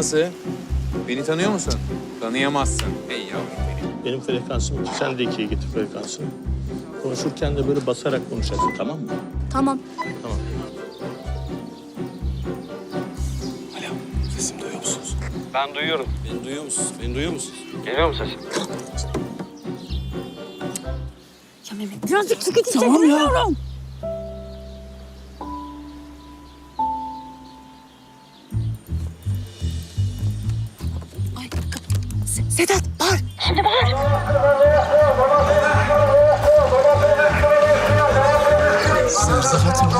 Nasıl? Beni tanıyor musun? Tanıyamazsın. Ey yavrum benim. Benim frekansım iki, sen de ikiye getir frekansını. Konuşurken de böyle basarak konuşacaksın tamam mı? Tamam. Tamam. Alo, sesimi duyuyor musunuz? Ben duyuyorum. Beni duyuyor musunuz? Beni duyuyor musunuz? Geliyor mu sesim? Ya Mehmet birazcık sıkı Tamam ya. Serzahat mı?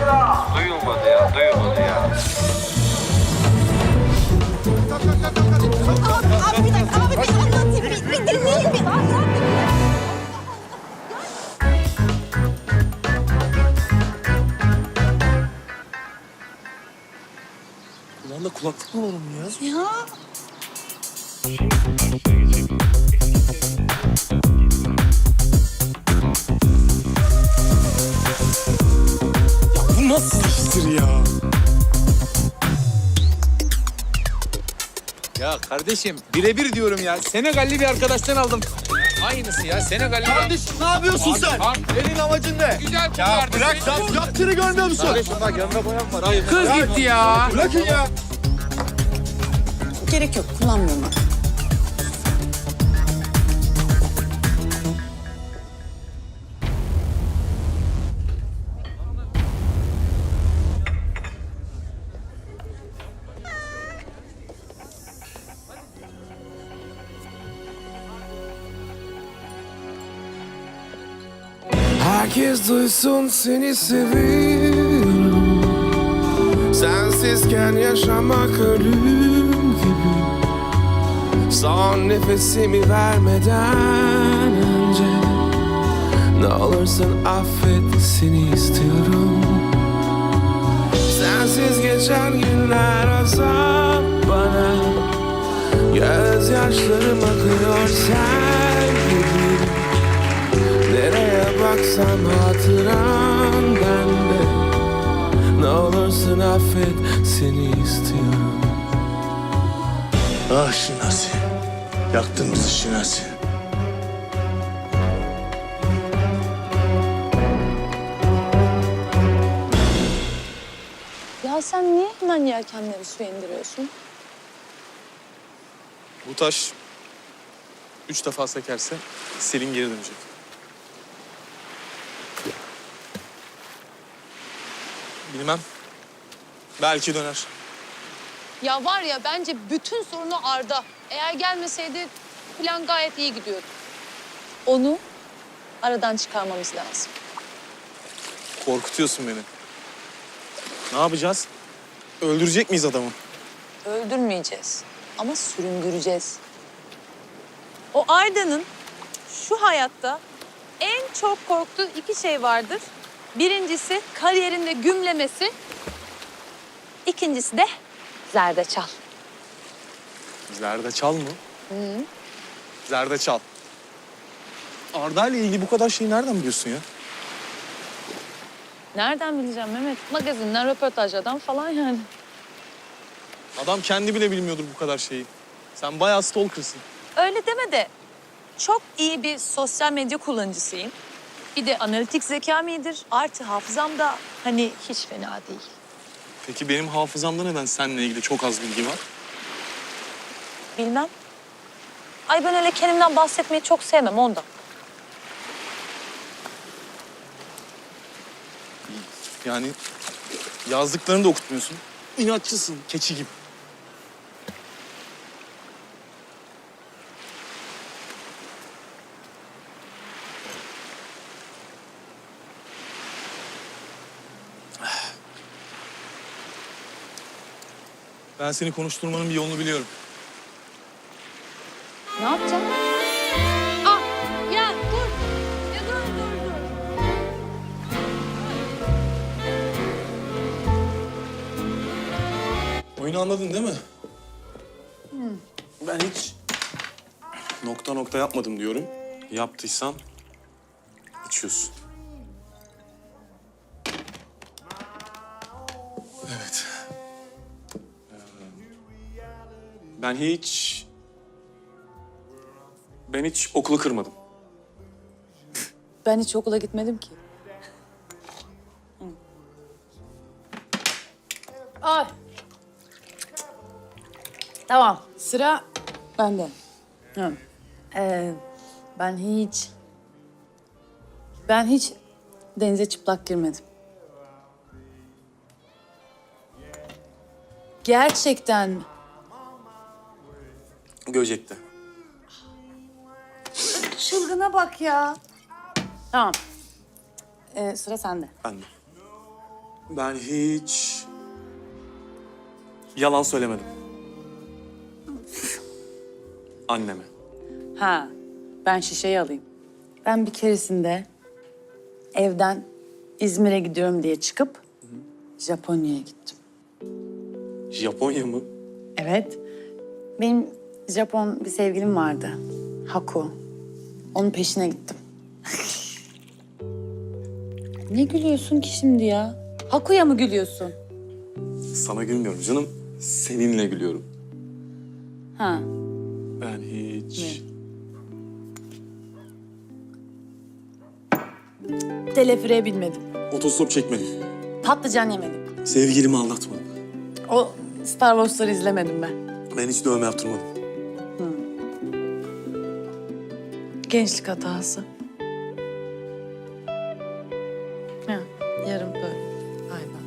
Ya, duyulmadı ya. Abi, abi bir dakika abi bir anlatayım. Bir, bir dinleyin kulaklık mı var onun ya? Ya. Nasıl iştir ya? Ya kardeşim birebir diyorum ya. Senegalli bir arkadaştan aldım. Aynısı ya. Senegalli. Kardeşim ne yapıyorsun sen? Abi, Senin amacın ne? Güzel kurtardı. Bırak sen yaptığını görmüyor musun? Kardeşim bak yanında boyan var. Hayır. Kız gitti ya. Bırakın ya. Gerek yok, kullanmıyorum Herkes duysun seni seviyorum. Sensizken yaşamak ölüm gibi. Son nefesimi vermeden önce Ne olursun affet seni istiyorum. Sensiz geçen günler azap bana. Gözyaşlarım akıyor sen Nereye baksam hatıran bende Ne olursun affet seni istiyorum Ah Şinasi. Yaktın bizi Şinasi. Ya sen niye hemen yelkenleri suya indiriyorsun? Bu taş üç defa sekerse Selin geri dönecek. Bilmem. Belki döner. Ya var ya bence bütün sorunu Arda. Eğer gelmeseydi plan gayet iyi gidiyordu. Onu aradan çıkarmamız lazım. Korkutuyorsun beni. Ne yapacağız? Öldürecek miyiz adamı? Öldürmeyeceğiz ama süründüreceğiz. O Arda'nın şu hayatta en çok korktuğu iki şey vardır. Birincisi kariyerinde gümlemesi. İkincisi de zerdeçal. Zerdeçal mı? Zerdeçal. Arda ile ilgili bu kadar şeyi nereden biliyorsun ya? Nereden bileceğim Mehmet? Magazinden, röportajlardan falan yani. Adam kendi bile bilmiyordur bu kadar şeyi. Sen bayağı stalkersın. Öyle deme de çok iyi bir sosyal medya kullanıcısıyım. Bir de analitik zekam iyidir. Artı hafızam da hani hiç fena değil. Peki benim hafızamda neden seninle ilgili çok az bilgi var? Bilmem. Ay ben öyle kendimden bahsetmeyi çok sevmem ondan. Yani yazdıklarını da okutmuyorsun. İnatçısın, keçi gibi. Ben seni konuşturmanın bir yolunu biliyorum. Ne yapacağım? Ah ya dur. Ya dur dur dur. Oyunu anladın değil mi? Ben hiç nokta nokta yapmadım diyorum. Yaptıysan içiyorsun. Ben hiç... Ben hiç okulu kırmadım. Ben hiç okula gitmedim ki. Ay. Tamam. Sıra bende. Hı. Ee, ben hiç... Ben hiç denize çıplak girmedim. Gerçekten mi? Göcek'te. Çılgına bak ya. Tamam. Ee, sıra sende. Ben de. Ben hiç... Yalan söylemedim. Anneme. Ha, ben şişeyi alayım. Ben bir keresinde evden İzmir'e gidiyorum diye çıkıp Japonya'ya gittim. Japonya mı? Evet. Benim Japon bir sevgilim vardı. Haku. Onun peşine gittim. ne gülüyorsun ki şimdi ya? Haku'ya mı gülüyorsun? Sana gülmüyorum canım. Seninle gülüyorum. Ha. Ben hiç... Telefire binmedim. Otostop çekmedim. Patlıcan yemedim. Sevgilimi aldatmadım. O Star Wars'ları izlemedim ben. Ben hiç dövme yaptırmadım. Gençlik hatası. Ha, yarım böyle. Aynen.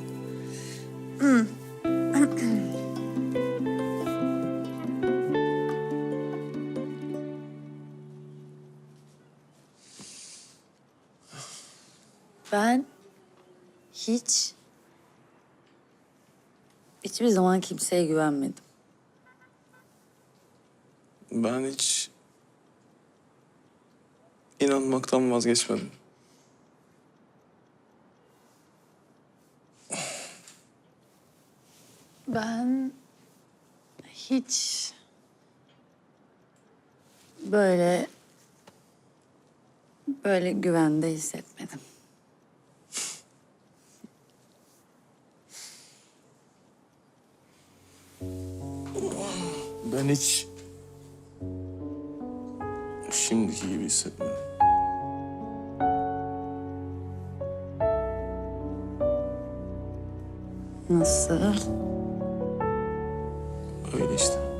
Ben hiç hiçbir zaman kimseye güvenmedim. Ben hiç... inanmaktan vazgeçmedim. Ben hiç böyle böyle güvende hissetmedim. Ben hiç... Şimdiki gibi hissetmedim. Nasıl? Öyle işte.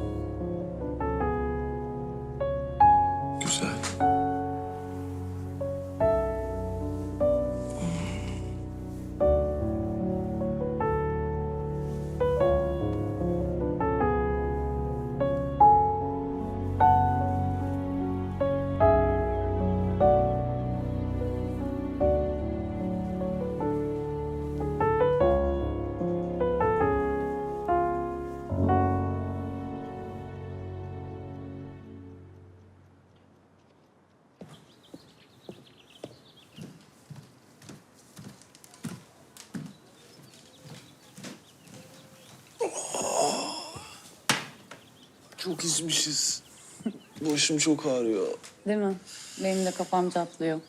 Çok içmişiz. Başım çok ağrıyor. Değil mi? Benim de kafam çatlıyor.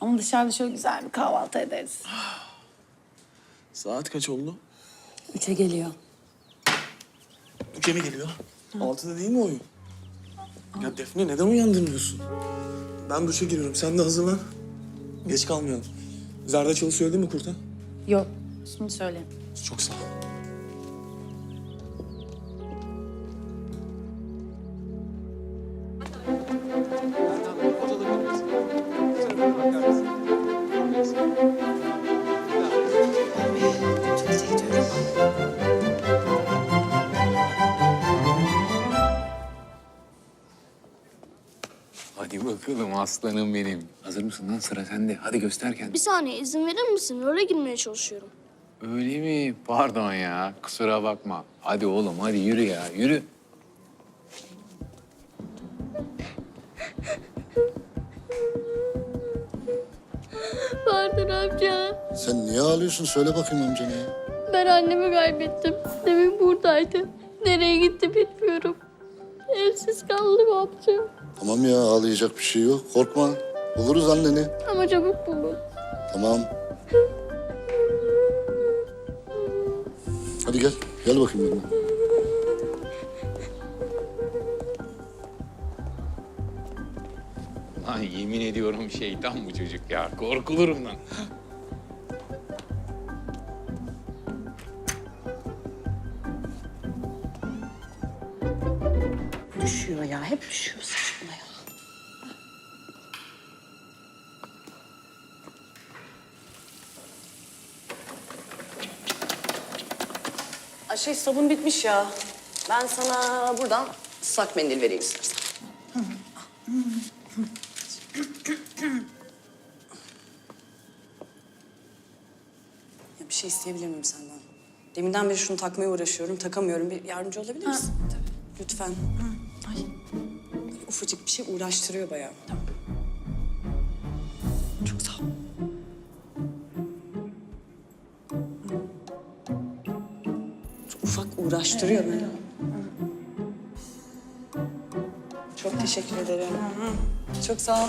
Ama dışarıda şöyle güzel bir kahvaltı ederiz. Saat kaç oldu? Üçe geliyor. Üçe mi geliyor? Altıda değil mi oyun? Ya Defne neden uyandırmıyorsun? Ben duşa giriyorum. Sen de hazırlan. Geç kalmayalım. Zerdeçalı söyledin mi kurta? Yok. Şimdi söyle. Çok sağ ol. Hadi bakalım aslanım benim. Hazır mısın lan sıra sende. Hadi göster kendini. Bir saniye izin verir misin? Öyle girmeye çalışıyorum. Öyle mi? Pardon ya. Kusura bakma. Hadi oğlum hadi yürü ya yürü. Vardır amca. Sen niye ağlıyorsun? Söyle bakayım amcana ya. Ben annemi kaybettim. Demin buradaydı. Nereye gitti bilmiyorum. Evsiz kaldım amca. Tamam ya ağlayacak bir şey yok. Korkma. Buluruz anneni. Ama çabuk bulun. Tamam. Hadi gel. Gel bakayım benimle. Yemin ediyorum şeytan bu çocuk ya. Korkulurum lan. Düşüyor ya. Hep düşüyor saçmalama ya. Ay şey sabun bitmiş ya. Ben sana buradan ıslak mendil vereyim istersen. Ya bir şey isteyebilir miyim senden? Deminden beri şunu takmaya uğraşıyorum, takamıyorum. Bir yardımcı olabilir misin? Lütfen. Ay. Ufacık bir şey uğraştırıyor bayağı. Tamam. Çok sağ ol. Çok ufak uğraştırıyor beni. Çok teşekkür ederim. Çok sağ ol.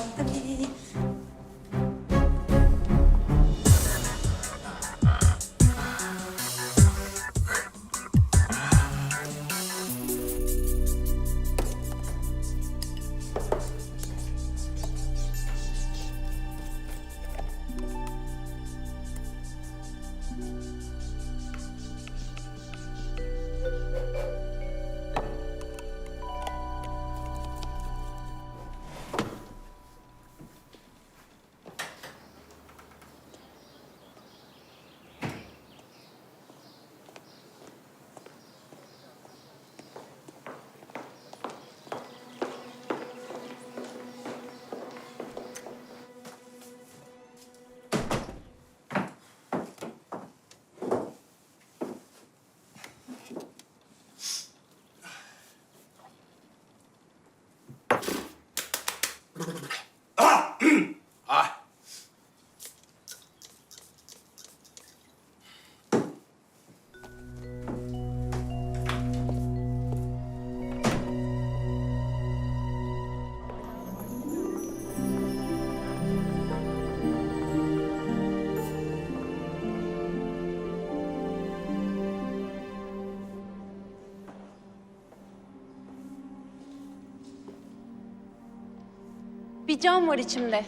Bir can var içimde.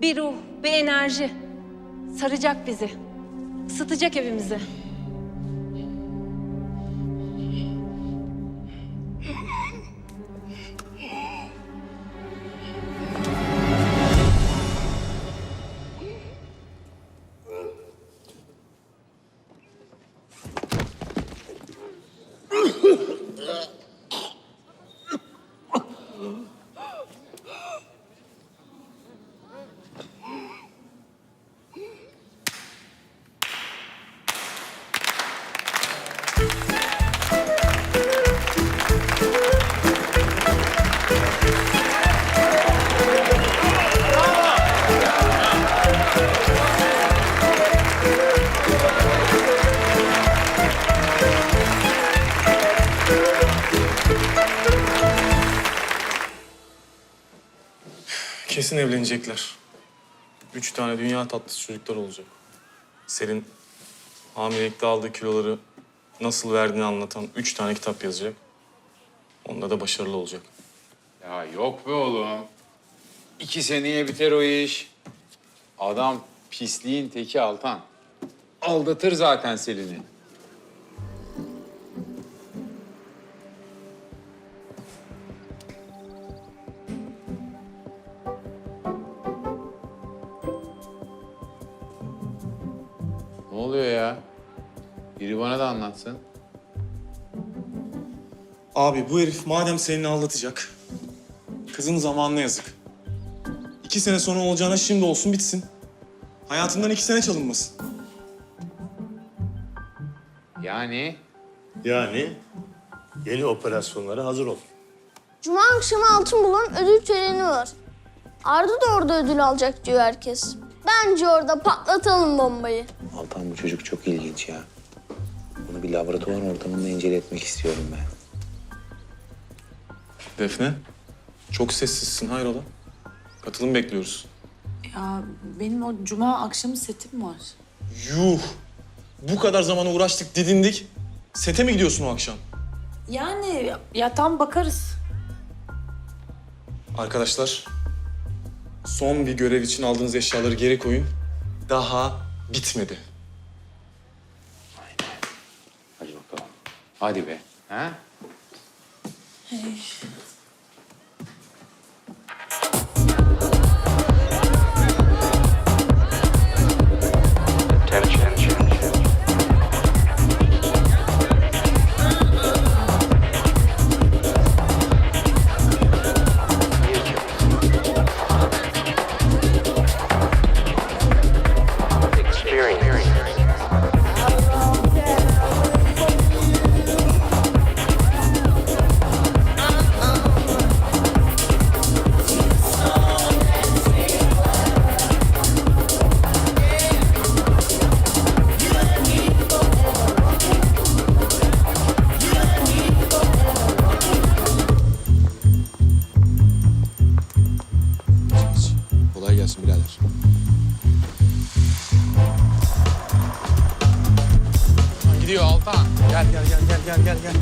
Bir ruh, bir enerji. Saracak bizi. Isıtacak evimizi. Kesin evlenecekler. Üç tane dünya tatlısı çocuklar olacak. Selin hamilelikte aldığı kiloları nasıl verdiğini anlatan üç tane kitap yazacak. Onda da başarılı olacak. Ya yok be oğlum. İki seneye biter o iş. Adam pisliğin teki Altan. Aldatır zaten Selin'i. Oluyor ya? Biri bana da anlatsın. Abi bu herif madem seni aldatacak, kızın zamanına yazık. İki sene sonra olacağına şimdi olsun bitsin. Hayatından iki sene çalınmasın. Yani Yani yeni operasyonlara hazır ol. Cuma akşamı altın bulan ödül töreni var. Arda da orada ödül alacak diyor herkes. Bence orada patlatalım bombayı. Altan bu çocuk çok ilginç ya. Bunu bir laboratuvar ortamında inceletmek istiyorum ben. Defne, çok sessizsin hayrola? Katılım bekliyoruz. Ya benim o cuma akşamı setim var. Yuh! Bu kadar zaman uğraştık, didindik. Sete mi gidiyorsun o akşam? Yani ya tam bakarız. Arkadaşlar, Son bir görev için aldığınız eşyaları geri koyun. Daha bitmedi. Hadi bakalım. Hadi be. Ha? Kolay gel gel gel.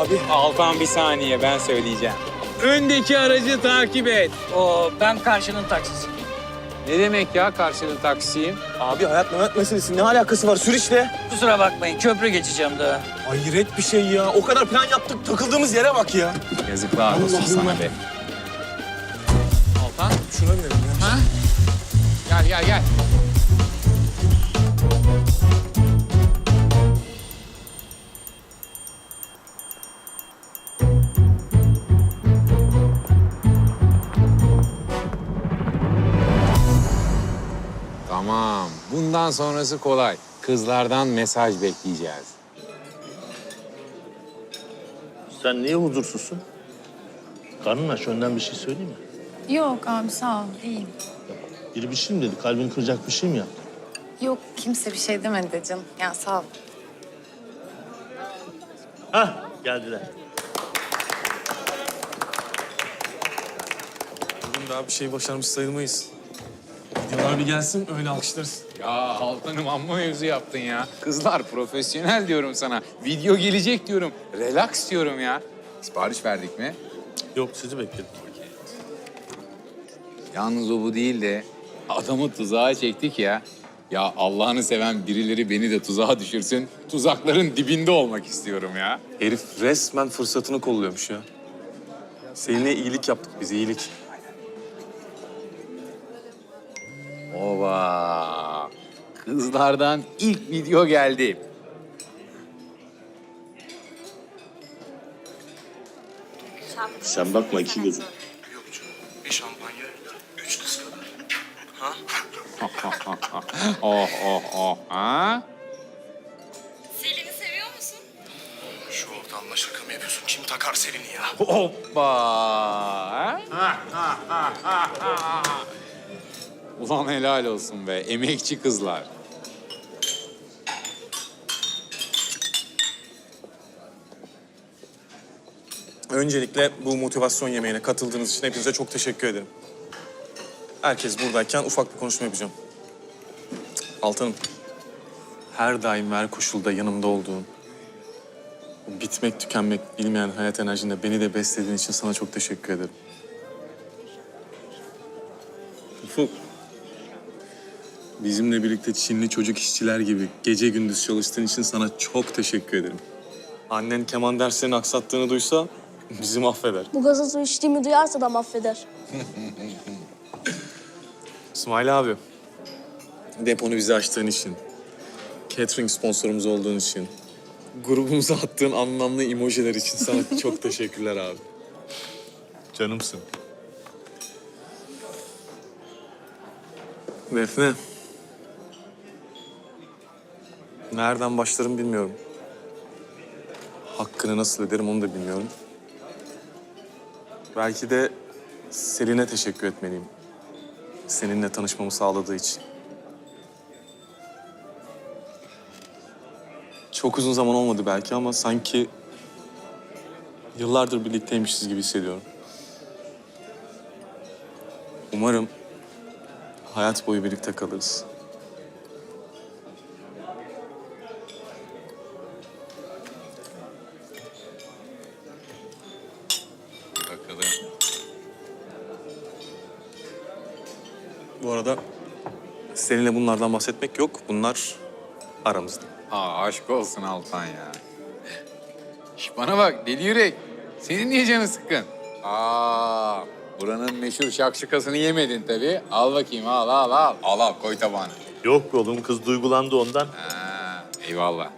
Abi Altan bir saniye ben söyleyeceğim. Öndeki aracı takip et. O ben karşının taksisi. Ne demek ya karşılığı taksiyim? abi hayat memat meselesi ne alakası var sür işte. Kusura bakmayın köprü geçeceğim daha. Hayret bir şey ya. O kadar plan yaptık takıldığımız yere bak ya. Yazıklar olsun Allah sana be. Altan Şuna binelim ya. ha? Gel gel gel. Tamam. Bundan sonrası kolay. Kızlardan mesaj bekleyeceğiz. Sen niye huzursuzsun? Karnın aç, önden bir şey söyleyeyim mi? Yok abi sağ ol iyiyim. Biri bir şey mi dedi? Kalbini kıracak bir şey mi yaptı? Yok kimse bir şey demedi de canım. Ya sağ ol. Hah, geldiler. Bugün daha bir şey başarmış sayılmayız. Videolar bir gelsin öyle alkışlarız. Ya Altan'ım amma mevzu yaptın ya. Kızlar profesyonel diyorum sana. Video gelecek diyorum. Relax diyorum ya. Sipariş verdik mi? Yok, sizi bekledim. Yalnız o bu değil de adamı tuzağa çektik ya. Ya Allah'ını seven birileri beni de tuzağa düşürsün. Tuzakların dibinde olmak istiyorum ya. Herif resmen fırsatını kolluyormuş ya. Seninle iyilik yaptık biz iyilik. Ova. Kızlardan ilk video geldi. Sen bakma iki gözüm. Bir şampanya, üç kız kadar. oh oh oh. Ha? Selin'i seviyor musun? Şu ortamda şaka mı yapıyorsun? Kim takar Selin'i ya? Hoppa. Ha? Ulan helal olsun be. Emekçi kızlar. Öncelikle bu motivasyon yemeğine katıldığınız için hepinize çok teşekkür ederim. Herkes buradayken ufak bir konuşma yapacağım. Altanım, her daim ve her koşulda yanımda olduğun, bitmek tükenmek bilmeyen hayat enerjinde beni de beslediğin için sana çok teşekkür ederim. Ufuk, bizimle birlikte Çinli çocuk işçiler gibi gece gündüz çalıştığın için sana çok teşekkür ederim. Annen keman derslerini aksattığını duysa bizi mahveder. Bu gazozu içtiğimi duyarsa da mahveder. İsmail abi, deponu bize açtığın için, catering sponsorumuz olduğun için, grubumuza attığın anlamlı emojiler için sana çok teşekkürler abi. Canımsın. Defne. Nereden başlarım bilmiyorum. Hakkını nasıl öderim onu da bilmiyorum. Belki de Selin'e teşekkür etmeliyim seninle tanışmamı sağladığı için. Çok uzun zaman olmadı belki ama sanki yıllardır birlikteymişiz gibi hissediyorum. Umarım hayat boyu birlikte kalırız. Bu arada seninle bunlardan bahsetmek yok. Bunlar aramızda. Aa aşk olsun Altan ya. Şş, bana bak deli yürek. Senin niye canın sıkkın? Aa buranın meşhur şakşukasını yemedin tabii. Al bakayım al al al. Al al koy tabağına. Yok be oğlum kız duygulandı ondan. Ha, eyvallah.